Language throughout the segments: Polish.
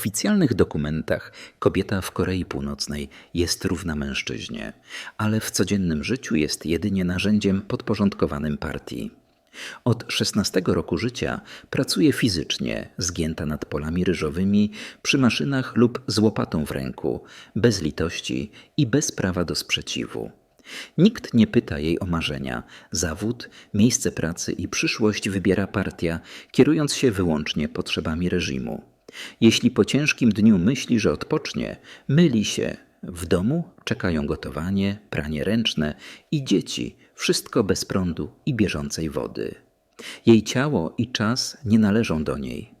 oficjalnych dokumentach kobieta w Korei Północnej jest równa mężczyźnie, ale w codziennym życiu jest jedynie narzędziem podporządkowanym partii. Od 16 roku życia pracuje fizycznie, zgięta nad polami ryżowymi, przy maszynach lub z łopatą w ręku, bez litości i bez prawa do sprzeciwu. Nikt nie pyta jej o marzenia. Zawód, miejsce pracy i przyszłość wybiera partia, kierując się wyłącznie potrzebami reżimu. Jeśli po ciężkim dniu myśli, że odpocznie, myli się. W domu czekają gotowanie, pranie ręczne i dzieci, wszystko bez prądu i bieżącej wody. Jej ciało i czas nie należą do niej.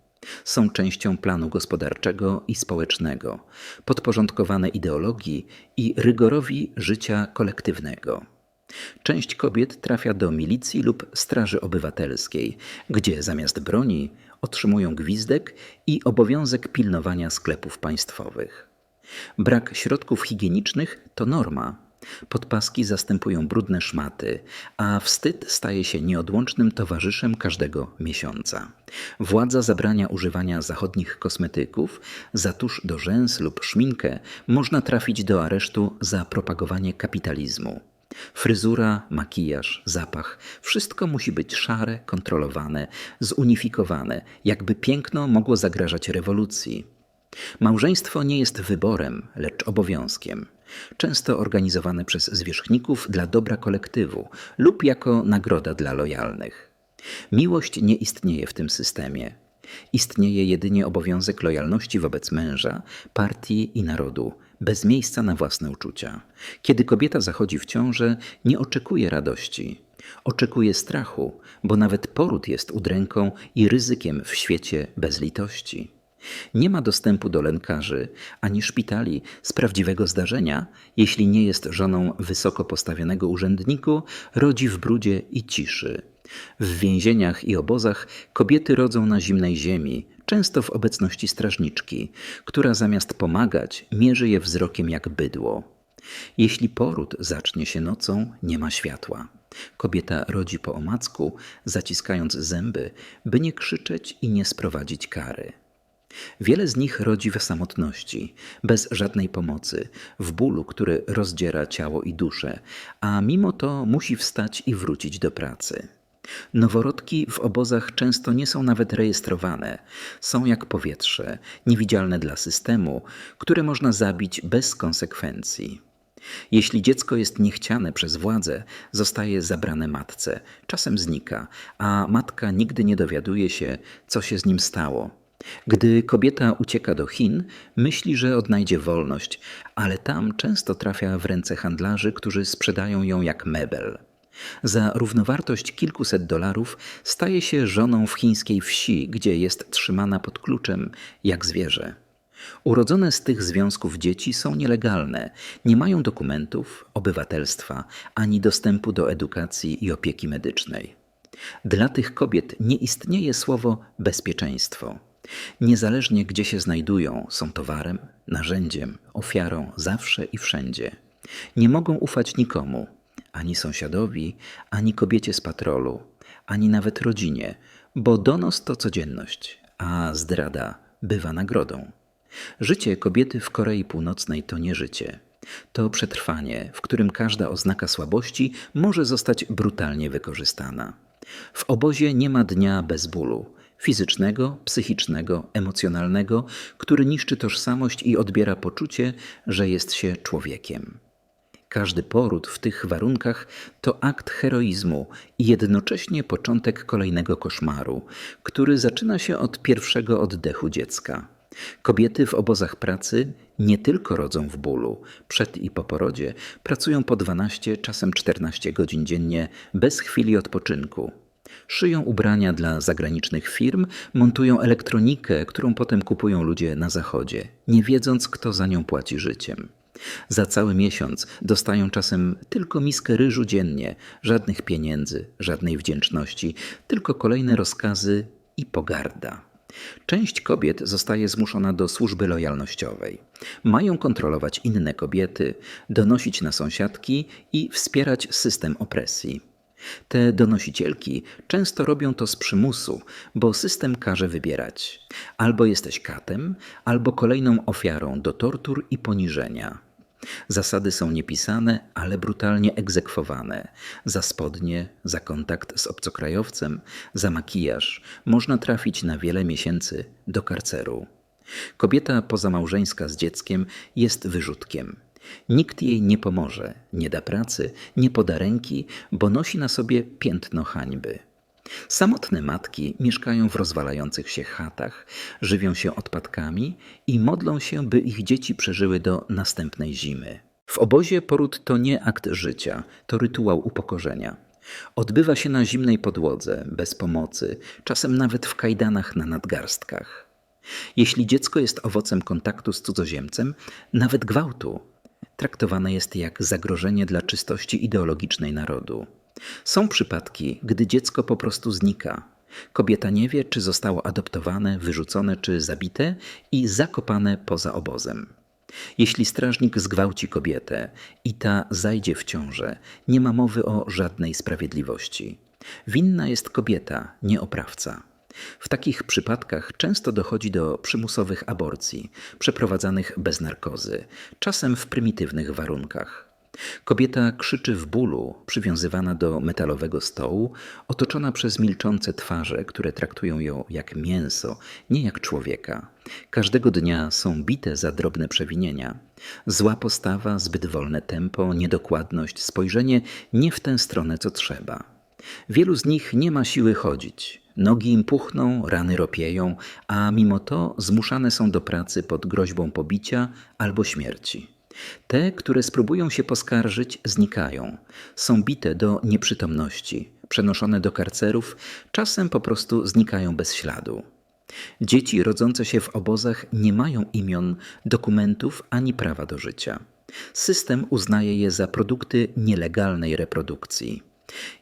Są częścią planu gospodarczego i społecznego, podporządkowane ideologii i rygorowi życia kolektywnego. Część kobiet trafia do milicji lub straży obywatelskiej, gdzie zamiast broni otrzymują gwizdek i obowiązek pilnowania sklepów państwowych. Brak środków higienicznych to norma. Podpaski zastępują brudne szmaty, a wstyd staje się nieodłącznym towarzyszem każdego miesiąca. Władza zabrania używania zachodnich kosmetyków, za tusz do rzęs lub szminkę można trafić do aresztu za propagowanie kapitalizmu. Fryzura, makijaż, zapach wszystko musi być szare, kontrolowane, zunifikowane, jakby piękno mogło zagrażać rewolucji. Małżeństwo nie jest wyborem, lecz obowiązkiem, często organizowane przez zwierzchników dla dobra kolektywu lub jako nagroda dla lojalnych. Miłość nie istnieje w tym systemie. Istnieje jedynie obowiązek lojalności wobec męża, partii i narodu, bez miejsca na własne uczucia. Kiedy kobieta zachodzi w ciążę, nie oczekuje radości. Oczekuje strachu, bo nawet poród jest udręką i ryzykiem w świecie bez litości. Nie ma dostępu do lękarzy ani szpitali z prawdziwego zdarzenia, jeśli nie jest żoną wysoko postawionego urzędniku, rodzi w brudzie i ciszy. W więzieniach i obozach kobiety rodzą na zimnej ziemi, często w obecności strażniczki, która zamiast pomagać, mierzy je wzrokiem jak bydło. Jeśli poród zacznie się nocą, nie ma światła. Kobieta rodzi po omacku, zaciskając zęby, by nie krzyczeć i nie sprowadzić kary. Wiele z nich rodzi w samotności, bez żadnej pomocy, w bólu, który rozdziera ciało i duszę, a mimo to musi wstać i wrócić do pracy. Noworodki w obozach często nie są nawet rejestrowane, są jak powietrze, niewidzialne dla systemu, które można zabić bez konsekwencji. Jeśli dziecko jest niechciane przez władzę, zostaje zabrane matce, czasem znika, a matka nigdy nie dowiaduje się, co się z nim stało. Gdy kobieta ucieka do Chin, myśli, że odnajdzie wolność, ale tam często trafia w ręce handlarzy, którzy sprzedają ją jak mebel. Za równowartość kilkuset dolarów staje się żoną w chińskiej wsi, gdzie jest trzymana pod kluczem jak zwierzę. Urodzone z tych związków dzieci są nielegalne, nie mają dokumentów, obywatelstwa ani dostępu do edukacji i opieki medycznej. Dla tych kobiet nie istnieje słowo bezpieczeństwo. Niezależnie gdzie się znajdują, są towarem, narzędziem, ofiarą zawsze i wszędzie. Nie mogą ufać nikomu, ani sąsiadowi, ani kobiecie z patrolu, ani nawet rodzinie, bo donos to codzienność, a zdrada bywa nagrodą. Życie kobiety w Korei Północnej to nie życie. To przetrwanie, w którym każda oznaka słabości może zostać brutalnie wykorzystana. W obozie nie ma dnia bez bólu fizycznego, psychicznego, emocjonalnego, który niszczy tożsamość i odbiera poczucie, że jest się człowiekiem. Każdy poród w tych warunkach to akt heroizmu i jednocześnie początek kolejnego koszmaru, który zaczyna się od pierwszego oddechu dziecka. Kobiety w obozach pracy nie tylko rodzą w bólu, przed i po porodzie pracują po 12, czasem 14 godzin dziennie bez chwili odpoczynku. Szyją ubrania dla zagranicznych firm, montują elektronikę, którą potem kupują ludzie na zachodzie, nie wiedząc, kto za nią płaci życiem. Za cały miesiąc dostają czasem tylko miskę ryżu dziennie, żadnych pieniędzy, żadnej wdzięczności, tylko kolejne rozkazy i pogarda. Część kobiet zostaje zmuszona do służby lojalnościowej. Mają kontrolować inne kobiety, donosić na sąsiadki i wspierać system opresji. Te donosicielki często robią to z przymusu, bo system każe wybierać. Albo jesteś katem, albo kolejną ofiarą do tortur i poniżenia. Zasady są niepisane, ale brutalnie egzekwowane. Za spodnie, za kontakt z obcokrajowcem, za makijaż można trafić na wiele miesięcy do karceru. Kobieta pozamałżeńska z dzieckiem jest wyrzutkiem. Nikt jej nie pomoże, nie da pracy, nie poda ręki, bo nosi na sobie piętno hańby. Samotne matki mieszkają w rozwalających się chatach, żywią się odpadkami i modlą się, by ich dzieci przeżyły do następnej zimy. W obozie poród to nie akt życia, to rytuał upokorzenia. Odbywa się na zimnej podłodze, bez pomocy, czasem nawet w kajdanach na nadgarstkach. Jeśli dziecko jest owocem kontaktu z cudzoziemcem, nawet gwałtu, traktowane jest jak zagrożenie dla czystości ideologicznej narodu. Są przypadki, gdy dziecko po prostu znika. Kobieta nie wie, czy zostało adoptowane, wyrzucone czy zabite i zakopane poza obozem. Jeśli strażnik zgwałci kobietę i ta zajdzie w ciążę, nie ma mowy o żadnej sprawiedliwości. Winna jest kobieta, nie oprawca. W takich przypadkach często dochodzi do przymusowych aborcji, przeprowadzanych bez narkozy, czasem w prymitywnych warunkach. Kobieta krzyczy w bólu, przywiązywana do metalowego stołu, otoczona przez milczące twarze, które traktują ją jak mięso, nie jak człowieka. Każdego dnia są bite za drobne przewinienia. Zła postawa, zbyt wolne tempo, niedokładność, spojrzenie nie w tę stronę, co trzeba. Wielu z nich nie ma siły chodzić. Nogi im puchną, rany ropieją, a mimo to zmuszane są do pracy pod groźbą pobicia albo śmierci. Te, które spróbują się poskarżyć, znikają. Są bite do nieprzytomności, przenoszone do karcerów, czasem po prostu znikają bez śladu. Dzieci rodzące się w obozach nie mają imion, dokumentów ani prawa do życia. System uznaje je za produkty nielegalnej reprodukcji.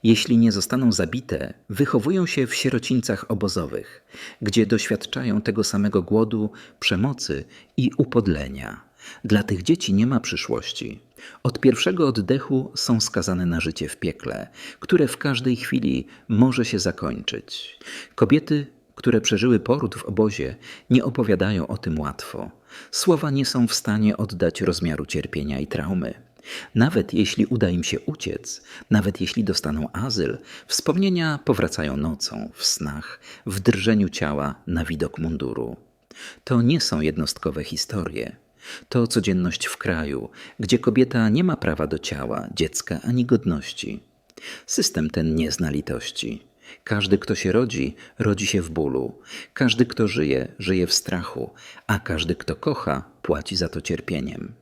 Jeśli nie zostaną zabite, wychowują się w sierocińcach obozowych, gdzie doświadczają tego samego głodu, przemocy i upodlenia. Dla tych dzieci nie ma przyszłości. Od pierwszego oddechu są skazane na życie w piekle, które w każdej chwili może się zakończyć. Kobiety, które przeżyły poród w obozie, nie opowiadają o tym łatwo. Słowa nie są w stanie oddać rozmiaru cierpienia i traumy. Nawet jeśli uda im się uciec, nawet jeśli dostaną azyl, wspomnienia powracają nocą, w snach, w drżeniu ciała na widok munduru. To nie są jednostkowe historie. To codzienność w kraju, gdzie kobieta nie ma prawa do ciała, dziecka ani godności. System ten nie zna litości. Każdy, kto się rodzi, rodzi się w bólu. Każdy, kto żyje, żyje w strachu, a każdy, kto kocha, płaci za to cierpieniem.